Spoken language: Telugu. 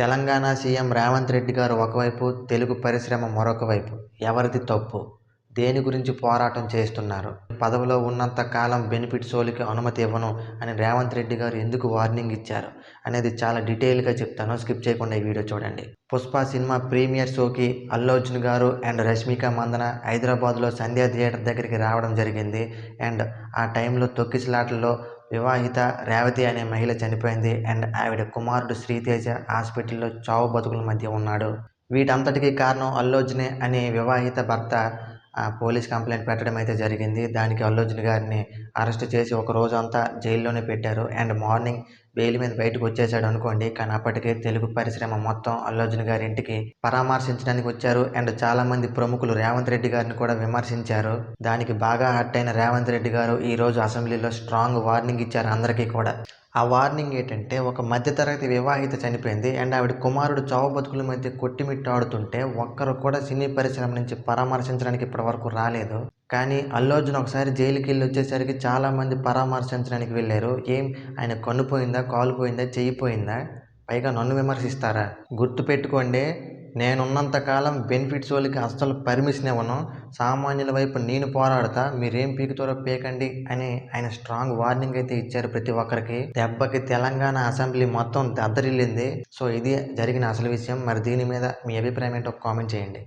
తెలంగాణ సీఎం రేవంత్ రెడ్డి గారు ఒకవైపు తెలుగు పరిశ్రమ మరొక వైపు. ఎవరిది తప్పు? దేని గురించి పోరాటం చేస్తున్నారు? పదవిలో ఉన్నంత కాలం బెనిఫిట్ సోలికి అనుమతి ఇవ్వను అని రేవంత్ రెడ్డి గారు ఎందుకు వార్నింగ్ ఇచ్చారు అనేది చాలా డీటెయిల్గా చెప్తాను. స్కిప్ చేయకుండా ఈ వీడియో చూడండి. పుష్ప సినిమా ప్రీమియర్ షోకి అల్లు అర్జున్ గారు అండ్ రష్మిక మందన హైదరాబాద్లో సంధ్యా థియేటర్ దగ్గరికి రావడం జరిగింది. అండ్ ఆ టైంలో తొక్కిసలాటల్లో వివాహిత రేవతి అనే మహిళ చనిపోయింది అండ్ ఆవిడ కుమారుడు శ్రీతేజ హాస్పిటల్లో చావు బతుకుల మధ్య ఉన్నాడు. వీటంతటికీ కారణం అల్లు అర్జునే అనే వివాహిత భర్త పోలీస్ కంప్లైంట్ పెట్టడం అయితే జరిగింది. దానికి అల్లుర్జున్ గారిని అరెస్ట్ చేసి ఒక రోజంతా జైల్లోనే పెట్టారు. అండ్ మార్నింగ్ బెయిల్ మీద బయటకు వచ్చేసాడు అనుకోండి. కానీ అప్పటికే తెలుగు పరిశ్రమ మొత్తం అల్లు అర్జున్ గారి ఇంటికి పరామర్శించడానికి వచ్చారు. అండ్ చాలా మంది ప్రముఖులు రేవంత్ రెడ్డి గారిని కూడా విమర్శించారు. దానికి బాగా హర్ట్ అయిన రేవంత్ రెడ్డి గారు ఈ రోజు అసెంబ్లీలో స్ట్రాంగ్ వార్నింగ్ ఇచ్చారు అందరికీ కూడా. ఆ వార్నింగ్ ఏంటంటే ఒక మధ్యతరగతి వివాహిత చనిపోయింది. అండ్ ఆవిడ కుమారుడు చావు బతుకుల మధ్య కొట్టిమిట్టాడుతుంటే ఒక్కరు కూడా సినీ పరిశ్రమ నుంచి పరామర్శించడానికి ఇప్పటివరకు రాలేదు. కానీ అల్లు అర్జున్ ఒకసారి జైలుకి వెళ్ళి వచ్చేసరికి చాలామంది పరామర్శించడానికి వెళ్ళారు. ఏం? ఆయన కన్నుపోయిందా? కాలుపోయిందా? చేయిపోయిందా? పైగా నన్ను విమర్శిస్తారా? గుర్తుపెట్టుకోండి నేనున్నంత కాలం బెనిఫిట్స్ వాళ్ళకి అస్సలు పర్మిషన్ ఇవ్వను. సామాన్యుల వైపు నేను పోరాడతా మీరేం పీకుతారో పీకండి అని ఆయన స్ట్రాంగ్ వార్నింగ్ అయితే ఇచ్చారు ప్రతి ఒక్కరికి. దెబ్బకి తెలంగాణ అసెంబ్లీ మొత్తం దద్దరిల్లింది సో ఇది జరిగిన అసలు విషయం. మరి దీని మీద మీ అభిప్రాయం ఏంటో కామెంట్ చేయండి.